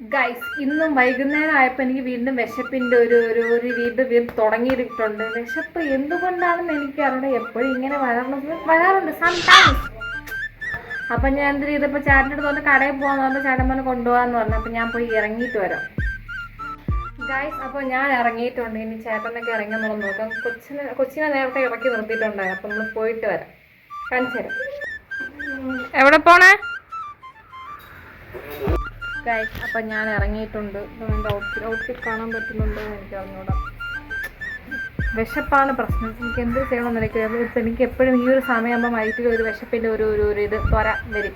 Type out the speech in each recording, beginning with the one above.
Guys ഇന്നും വൈകുന്നേരം ആയപ്പോൾ എനിക്ക് വീണ്ടും വിശപ്പിന്റെ ഒരു ഒരു ഒരു വീണ്ടും വീണ്ടും തുടങ്ങിയിട്ടുണ്ട് വിശപ്പ് എന്തുകൊണ്ടാണെന്ന് എനിക്കറിയണം എപ്പോഴും ഇങ്ങനെ വരാറുണ്ട്. വരാറുണ്ട് സംടൈംസ് അപ്പം ഞാൻ എന്ത് ചെയ്തപ്പോൾ ചേട്ടന്റെ അടുത്ത് വന്ന് കടയിൽ പോകാന്ന് പറഞ്ഞപ്പോൾ ചേട്ടൻ പറഞ്ഞ് കൊണ്ടുപോകാന്ന് പറഞ്ഞു. അപ്പം ഞാൻ പോയി ഇറങ്ങിയിട്ട് വരാം. ഗൈസ് അപ്പോൾ ഞാൻ ഇറങ്ങിയിട്ടുണ്ട്. ഇനി ചേട്ടനൊക്കെ ഇറങ്ങുന്നു നോക്കാം. കൊച്ചിനെ കൊച്ചിനെ നേരത്തെ ഇറക്കി നിർത്തിയിട്ടുണ്ടായി അപ്പം നമ്മൾ പോയിട്ട് വരാം. കാണിച്ചു തരാം. എവിടെ പോണേ? ഗൈസ് അപ്പം ഞാൻ ഇറങ്ങിയിട്ടുണ്ട്. എന്റെ ഔട്ട്ഫിറ്റ് ഔട്ട്ഫിറ്റ് കാണാൻ പറ്റുന്നുണ്ടോ എന്ന് എനിക്ക് അറിഞ്ഞൂടാ. വിശപ്പാണ് പ്രശ്നം. എനിക്ക് എന്ത് ചെയ്യണം എനിക്ക് ഇപ്പം എനിക്ക് എപ്പോഴും ഈ ഒരു സമയമാകുമ്പോൾ വയറ്റിൽ ഒരു വിശപ്പിന്റെ ഒരു ഒരു ഒരു ഇത് ത്വര വരും.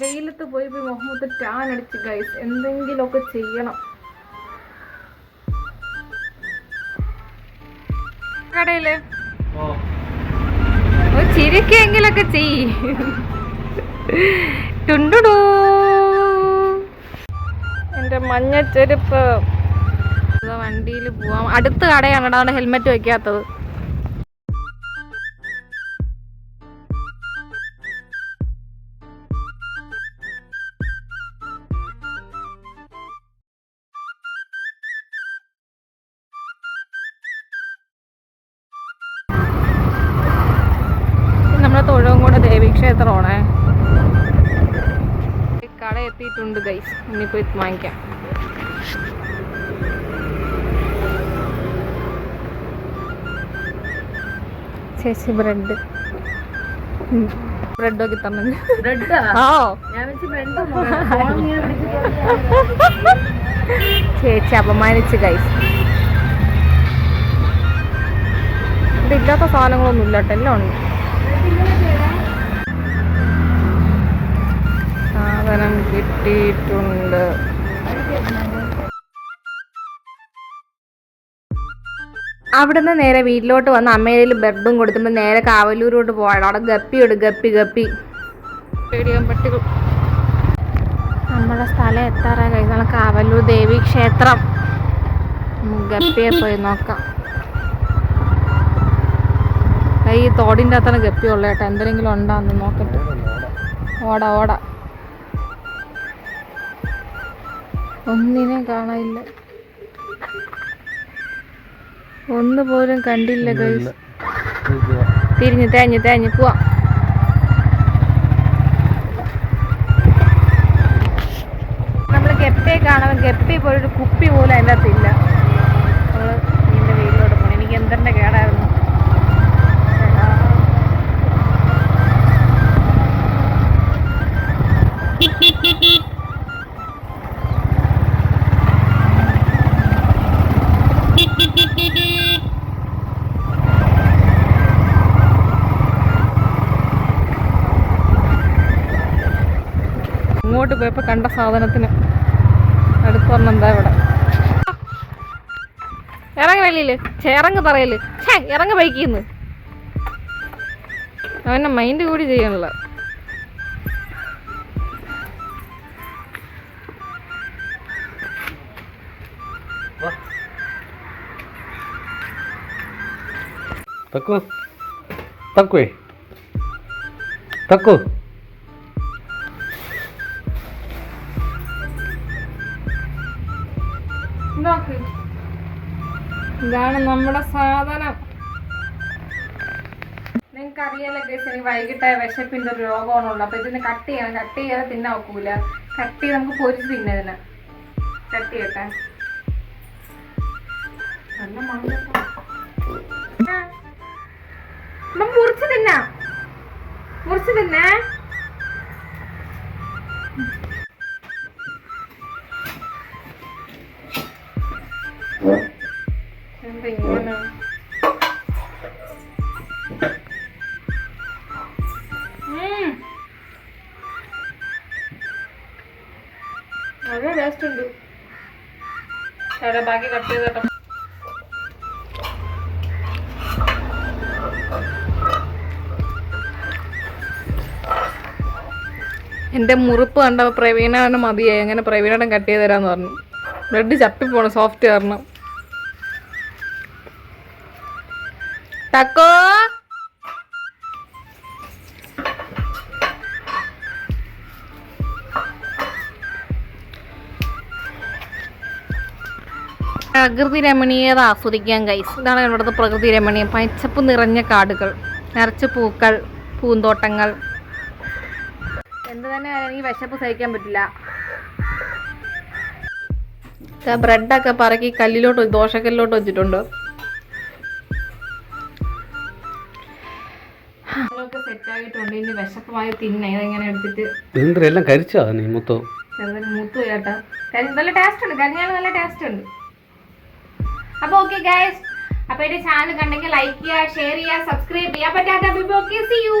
വെയിലത്ത് പോയി പോയി മുഹമ്മദ് ടാൻ അടിച്ച് ഗൈസ് എന്തെങ്കിലുമൊക്കെ ചെയ്യണം. കടയിൽ? ചിരിക്കെങ്കിലൊക്കെ ചെയ്യ്. ടുണ്ടുടൂ. എന്റെ മഞ്ഞ ചെരുപ്പ് വണ്ടിയിൽ പോവാം. അടുത്ത കടയാണ് അവിടെ ഹെൽമെറ്റ് വെക്കാത്തത്. നമ്മുടെ കൂടെ ദേവീക്ഷേത്രമാണേ കട എത്തിയിട്ടുണ്ട് ഗൈസ് ഇനിയിപ്പോൾ ഇത് വാങ്ങിക്കാം. ചേച്ചി ബ്രെഡ് ബ്രെഡൊക്കെ ഓ ചേച്ചി അപമാനിച്ച് ഗൈസ് ഇതില്ലാത്ത സാധനങ്ങളൊന്നും ഇല്ലാട്ടെല്ലാം ഉണ്ട്. കിട്ടിയിട്ടുണ്ട്. അവിടുന്ന് നേരെ വീട്ടിലോട്ട് വന്ന് അമ്മയിൽ ബെഡും കൊടുത്തിട്ട് നേരെ കാവലൂരോട്ട് പോയാണ് അവിടെ ഗപ്പിയുണ്ട് ഗപ്പി ഗപ്പി. നമ്മളെ സ്ഥലം എത്താറായി? കഴിഞ്ഞാൽ കാവലൂർ ദേവി ക്ഷേത്രം. ഗപ്പിയെ പോയി നോക്കാം. ഈ തോടിന്റെ അകത്താണ് ഗപ്പി ഉള്ളത് കേട്ടോ. എന്തെങ്കിലും ഉണ്ടാന്ന് നോക്കട്ടെ. ഓടാ ഓട. ഒന്നിനെ കാണാനില്ല. ഒന്ന് പോലും കണ്ടില്ല ഗൈസ് തിരിഞ്ഞ് തേഞ്ഞു തേഞ്ഞ് പോവാം. നമ്മൾ ഗപ്പിയെ കാണാൻ ഗപ്പി പോലൊരു കുപ്പി പോലും അതിന്റെ അകത്തില്ല നമ്മൾ അങ്ങോട്ട് പോയപ്പോൾ കണ്ട സാധനത്തിന് അടുത്ത് എന്താ ഇവിടെ. ഇറങ്ങണില്ലേ ചേറങ്ങ് പറയൽ ഛേ ഇറങ്ങ ബൈക്കിന്ന്. അവന്റെ മൈൻഡ് കൂടി ചെയ്യണില്ല തക്കു. തക്കുവേ. തക്കു. ഇതാണ് നമ്മുടെ സാധനം. നിങ്ങൾക്ക് അറിയാലോ കേസ് എനിക്ക് വൈകിട്ട് വിശപ്പിന്റെ ഒരു രോഗമാണുള്ളത്. അപ്പൊ ഇതിന് കട്ട് ചെയ്യണം. കട്ട് ചെയ്യാതെ തിന്നാൻ ഒക്കൂല. കട്ട് ചെയ്ത് നമുക്ക് പൊരിച്ച് തിന്നതിന് കട്ട് ചെയ്യട്ടെ. മുറിച്ച് തിന്നാ. മുറിച്ച് തിന്നേ. നല്ല ടേസ്റ്റ് ഉണ്ട്. ചേട്ടാ ബാക്കി കട്ട്. ചെയ്തേട്ടോ എന്റെ മുറിപ്പ് കണ്ടപ്പോൾ പ്രവീണാണ് മതിയായി. അങ്ങനെ പ്രവീണേട്ടൻ കട്ട് ചെയ്ത് തരാന്ന് പറഞ്ഞു. ബ്രെഡ് പോണം സോഫ്റ്റ് കാരണം. ടക്കോ പ്രകൃതി രമണീയത ആസ്വദിക്കാൻ ഗൈസ് ഇതാണ് ഇവിടുത്തെ പ്രകൃതി രമണീയം. പച്ചപ്പ് നിറഞ്ഞ കാടുകൾ നിറച്ച് പൂക്കൾ പൂന്തോട്ടങ്ങൾ. എന്ത് തന്നെ എനിക്ക് വിശപ്പ് സഹിക്കാൻ പറ്റില്ല. ബ്രെഡൊക്കെ പറക്കി കല്ലിലോട്ട് ദോശക്കല്ലിലോട്ട് വെച്ചിട്ടുണ്ട്. സെറ്റ് ആയിട്ടുണ്ട്. ഇനി വിശപ്പമായി തിന്നെ. ഇതെങ്ങനെ എടുത്തിട്ട്? നീ മൊത്തം? മൂത്ത് നല്ല ടേസ്റ്റ് ഉണ്ട്. കരിഞ്ഞാൽ നല്ല ടേസ്റ്റ് ഉണ്ട്. അപ്പൊ ഓക്കെ ഗൈസ് അപ്പൊ എന്റെ ചാനൽ കണ്ടെങ്കിൽ ലൈക്ക് ചെയ്യുക ഷെയർ ചെയ്യുക സബ്സ്ക്രൈബ് ചെയ്യാൻ പറ്റാത്ത ഓക്കെ സി യു